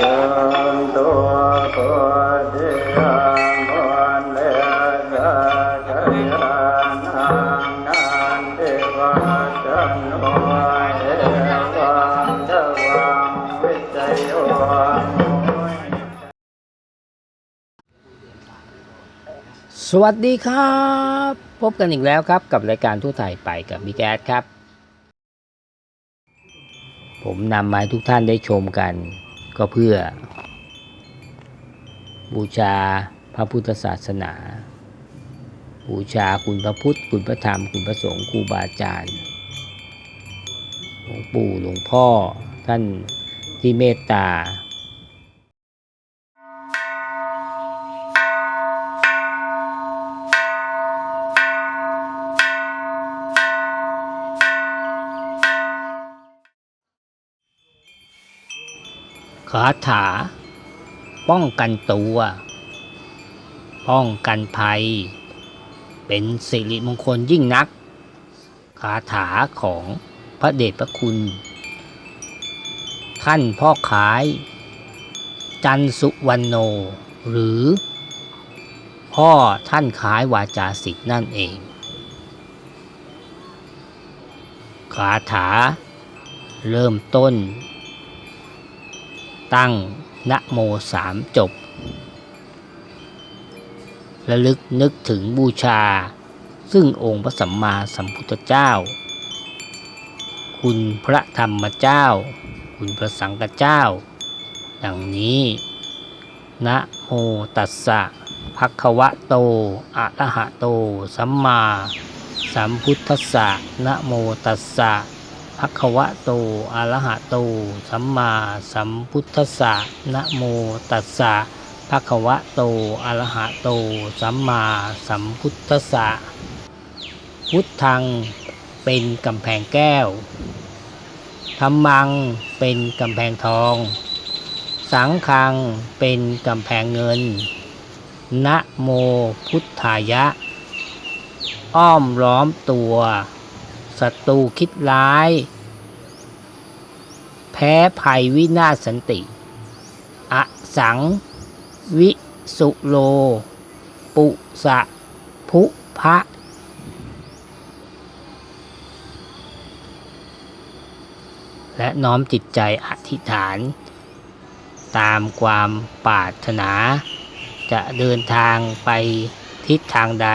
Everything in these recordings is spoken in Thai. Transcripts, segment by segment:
สวัสดีครับ พบกันอีกแล้วครับกับรายการทั่วไทยไปกับบิ๊กแอดครับ ผมนำมาให้ทุกท่านได้ชมกัน ก็เพื่อ บูชาพระพุทธศาสนา บูชาคุณพระพุทธ คุณพระธรรม คุณพระสงฆ์ครูบาอาจารย์หลวงปู่หลวงพ่อท่านที่เมตตา คาถา ป้องกันตัว ป้องกันภัย เป็นสิริมงคลยิ่งนัก คาถาของพระเดชพระคุณ ท่านพ่อขาย จันสุวรรณโน หรือ พ่อท่านขายวาจาสิทธิ์นั่นเอง คาถาเริ่มต้น ตั้งนะโมสามจบ ระลึกนึกถึงบูชา ซึ่งองค์พระสัมมาสัมพุทธเจ้า คุณพระธรรมเจ้า คุณพระสังฆเจ้า ดังนี้นะโมตัสสะภะคะวะโตอะระหะโต สัมมา สัมพุทธัสสะนะโมตัสสะ ภควะโตอะระหะโต สัมมาสัมพุทธัสสะนะโมตัสสะภควะโตอะระหะโต สัมมาสัมพุทธัสสะพุทธังเป็นกำแพงแก้วธรรมังเป็นกำแพงทอง สังฆังเป็นกำแพงเงิน นะโมพุทธายะ อ้อมล้อมตัว ศัตรูคิดร้าย แพ้ภัยวินาศสันติ อสัง วิสุโล ปุสะภุพะและน้อมจิตใจอธิษฐาน ตามความปรารถนา จะเดินทางไปทิศทางใด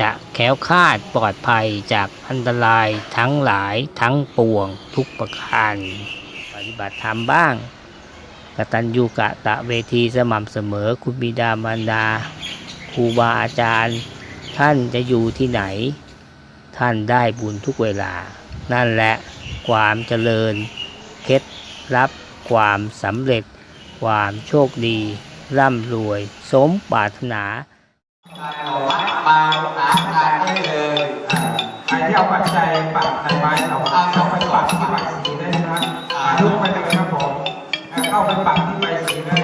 จะแคล้วคาดปลอดภัยจากอันตรายทั้งหลายทั้งปวงทุกประการ ปฏิบัติธรรมบ้างกตัญญูกะตะเวทีสม่ำเสมอคุณบิดามารดาครูบาอาจารย์ ท่านจะอยู่ที่ไหน ท่านได้บุญทุกเวลา นั่นแหละความเจริญเคล็ดลับความสำเร็จ ความโชคดี ร่ำรวย สมปรารถนา ไปเลครับผมเข้าไปปักที่ใบสีได้